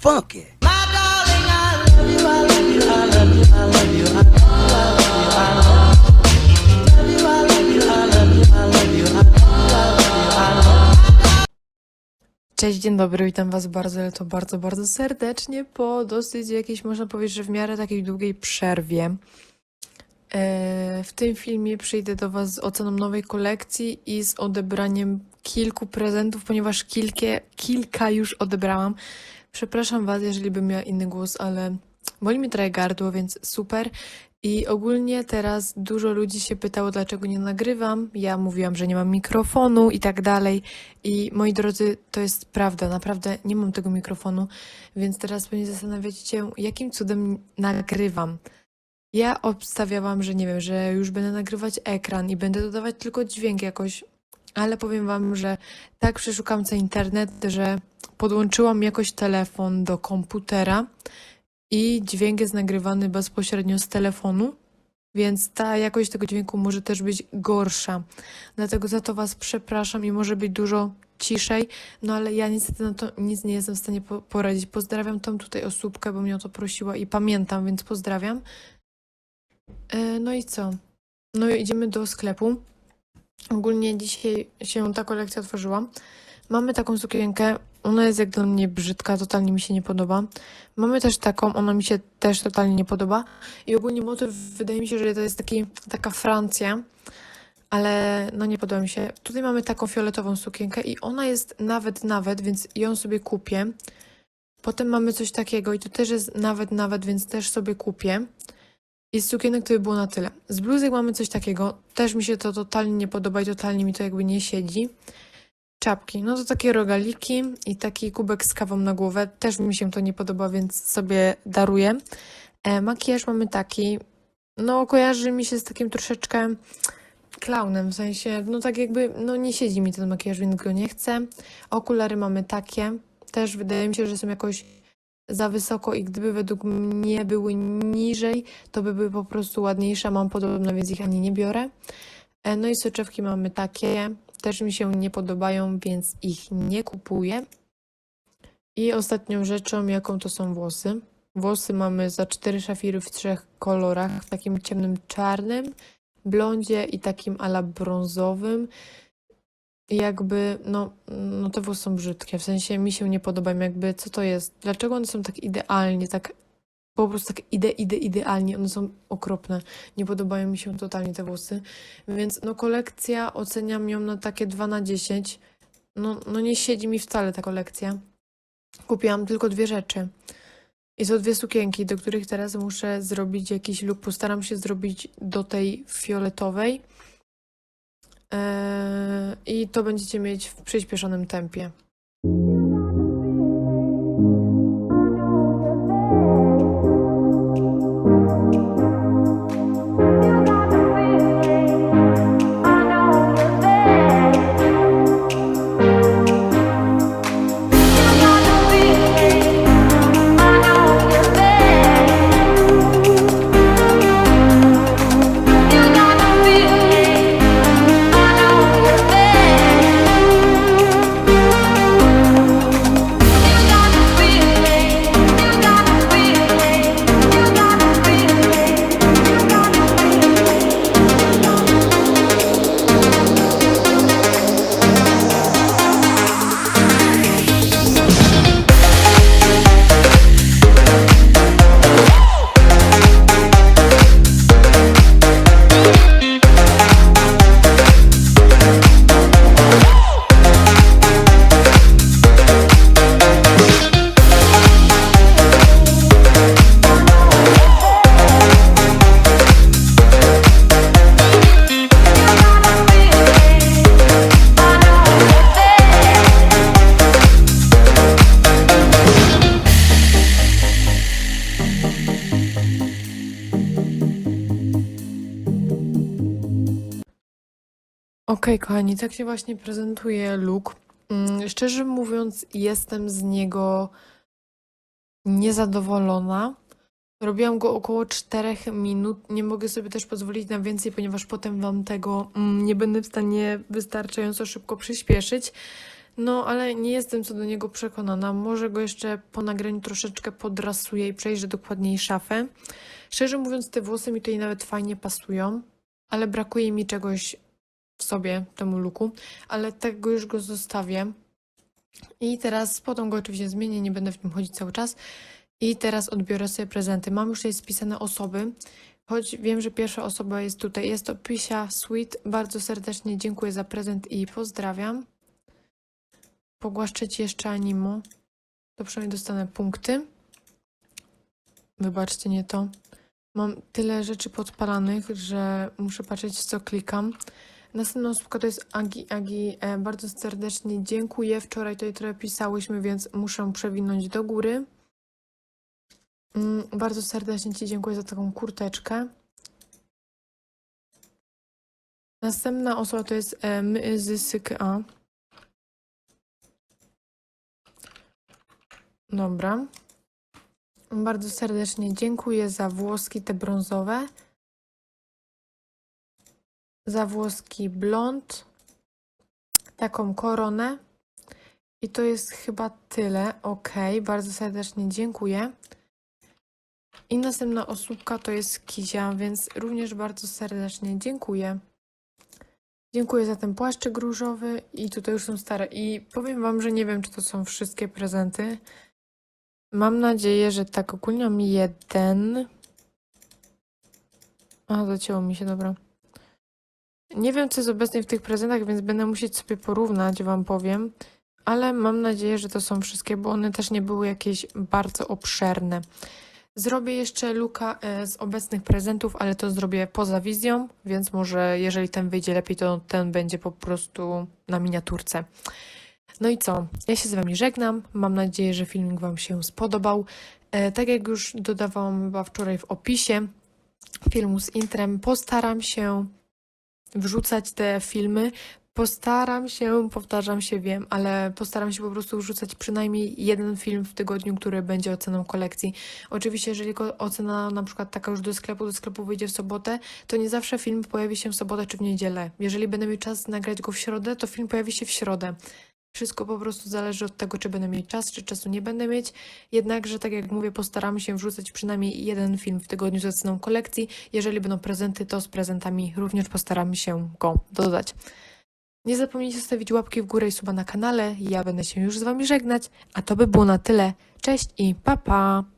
funky. Cześć, dzień dobry, witam Was bardzo, ale to bardzo, bardzo serdecznie po dosyć jakiejś, można powiedzieć, że w miarę takiej długiej przerwie. E, W tym filmie przyjdę do Was z oceną nowej kolekcji i z odebraniem kilku prezentów, ponieważ kilkie, kilka już odebrałam. Przepraszam Was, jeżeli bym miała inny głos, ale boli mi trochę gardło, więc super. I ogólnie teraz dużo ludzi się pytało, dlaczego nie nagrywam. Ja mówiłam, że nie mam mikrofonu i tak dalej. I moi drodzy, to jest prawda, naprawdę nie mam tego mikrofonu, więc teraz pewnie zastanawiacie się, jakim cudem nagrywam. Ja obstawiałam, że nie wiem, że już będę nagrywać ekran i będę dodawać tylko dźwięk jakoś, ale powiem wam, że tak przeszukam cały internet, że podłączyłam jakoś telefon do komputera i dźwięk jest nagrywany bezpośrednio z telefonu, więc ta jakość tego dźwięku może też być gorsza. Dlatego za to Was przepraszam i może być dużo ciszej, no ale ja niestety na to nic nie jestem w stanie po poradzić. Pozdrawiam tą tutaj osóbkę, bo mnie o to prosiła i pamiętam, więc pozdrawiam. E, no i co? No i idziemy do sklepu. Ogólnie dzisiaj się ta kolekcja otworzyła. Mamy taką sukienkę, ona jest jak dla mnie brzydka, totalnie mi się nie podoba. Mamy też taką, ona mi się też totalnie nie podoba. I ogólnie motyw wydaje mi się, że to jest taki, taka Francja, ale no nie podoba mi się. Tutaj mamy taką fioletową sukienkę i ona jest nawet, nawet, więc ją sobie kupię. Potem mamy coś takiego i to też jest nawet, nawet, więc też sobie kupię. I z sukienek to by było na tyle. Z bluzek mamy coś takiego, też mi się to totalnie nie podoba i totalnie mi to jakby nie siedzi. Czapki, no to takie rogaliki i taki kubek z kawą na głowę. Też mi się to nie podoba, więc sobie daruję. E, makijaż mamy taki, no kojarzy mi się z takim troszeczkę klaunem, w sensie, no tak jakby, no nie siedzi mi ten makijaż, więc go nie chcę. Okulary mamy takie, też wydaje mi się, że są jakoś za wysoko i gdyby według mnie były niżej, to by były po prostu ładniejsze. Mam podobne, więc ich ani nie biorę. E, No i soczewki mamy takie, też mi się nie podobają, więc ich nie kupuję. I ostatnią rzeczą, jaką to są włosy. Włosy mamy za cztery szafiry w trzech kolorach, w takim ciemnym czarnym, blondzie i takim ala brązowym. Jakby, no, no te włosy są brzydkie, w sensie mi się nie podobają, jakby co to jest? Dlaczego one są tak idealnie, tak po prostu tak ide, ide, idealnie, one są okropne. Nie podobają mi się totalnie te włosy. Więc no kolekcja, oceniam ją na takie 2 na 10. No, no nie siedzi mi wcale ta kolekcja. Kupiłam tylko dwie rzeczy. I są dwie sukienki, do których teraz muszę zrobić jakiś look. Postaram się zrobić do tej fioletowej. Eee, I to będziecie mieć w przyspieszonym tempie. Okej, kochani, tak się właśnie prezentuje look. Mm, Szczerze mówiąc, jestem z niego niezadowolona. Robiłam go około 4 minut. Nie mogę sobie też pozwolić na więcej, ponieważ potem wam tego mm, nie będę w stanie wystarczająco szybko przyspieszyć. No, ale nie jestem co do niego przekonana. Może go jeszcze po nagraniu troszeczkę podrasuję i przejrzę dokładniej szafę. Szczerze mówiąc, te włosy mi tutaj nawet fajnie pasują, ale brakuje mi czegoś w sobie, temu luku, ale tego już go zostawię. I teraz potem go oczywiście zmienię, nie będę w nim chodzić cały czas. I teraz odbiorę sobie prezenty. Mam już tutaj spisane osoby, choć wiem, że pierwsza osoba jest tutaj. Jest to Pisia Sweet. Bardzo serdecznie dziękuję za prezent i pozdrawiam. Pogłaszczę ci jeszcze animo. To przynajmniej dostanę punkty. Wybaczcie, nie to. Mam tyle rzeczy podpalanych, że muszę patrzeć, co klikam. Następna osóbka to jest Agi. Agi, e, bardzo serdecznie dziękuję. Wczoraj tutaj trochę pisałyśmy, więc muszę przewinąć do góry. Mm, bardzo serdecznie Ci dziękuję za taką kurteczkę. Następna osoba to jest e, My z Syka. Dobra. Bardzo serdecznie dziękuję za włoski te brązowe. Za włoski blond. Taką koronę. I to jest chyba tyle. Ok, bardzo serdecznie dziękuję. I następna osóbka to jest Kizia, więc również bardzo serdecznie dziękuję. Dziękuję za ten płaszczyk różowy i tutaj już są stare. I powiem Wam, że nie wiem, czy to są wszystkie prezenty. Mam nadzieję, że tak. Ogólnie mam jeden. A, zacięło mi się, dobra. Nie wiem, co jest obecnie w tych prezentach, więc będę musieć sobie porównać, Wam powiem. Ale mam nadzieję, że to są wszystkie, bo one też nie były jakieś bardzo obszerne. Zrobię jeszcze luka e, z obecnych prezentów, ale to zrobię poza wizją, więc może jeżeli ten wyjdzie lepiej, to ten będzie po prostu na miniaturce. No i co? Ja się z Wami żegnam. Mam nadzieję, że filmik Wam się spodobał. E, tak jak już dodawałam chyba wczoraj w opisie filmu z intrem, postaram się wrzucać te filmy. Postaram się, powtarzam się, wiem, ale postaram się po prostu wrzucać przynajmniej jeden film w tygodniu, który będzie oceną kolekcji. Oczywiście, jeżeli ocena na przykład taka już do sklepu, do sklepu wyjdzie w sobotę, to nie zawsze film pojawi się w sobotę czy w niedzielę. Jeżeli będę mieć czas nagrać go w środę, to film pojawi się w środę. Wszystko po prostu zależy od tego, czy będę mieć czas, czy czasu nie będę mieć. Jednakże, tak jak mówię, postaramy się wrzucać przynajmniej jeden film w tygodniu z oceną kolekcji. Jeżeli będą prezenty, to z prezentami również postaramy się go dodać. Nie zapomnijcie zostawić łapki w górę i suba na kanale. Ja będę się już z Wami żegnać, a to by było na tyle. Cześć i pa pa!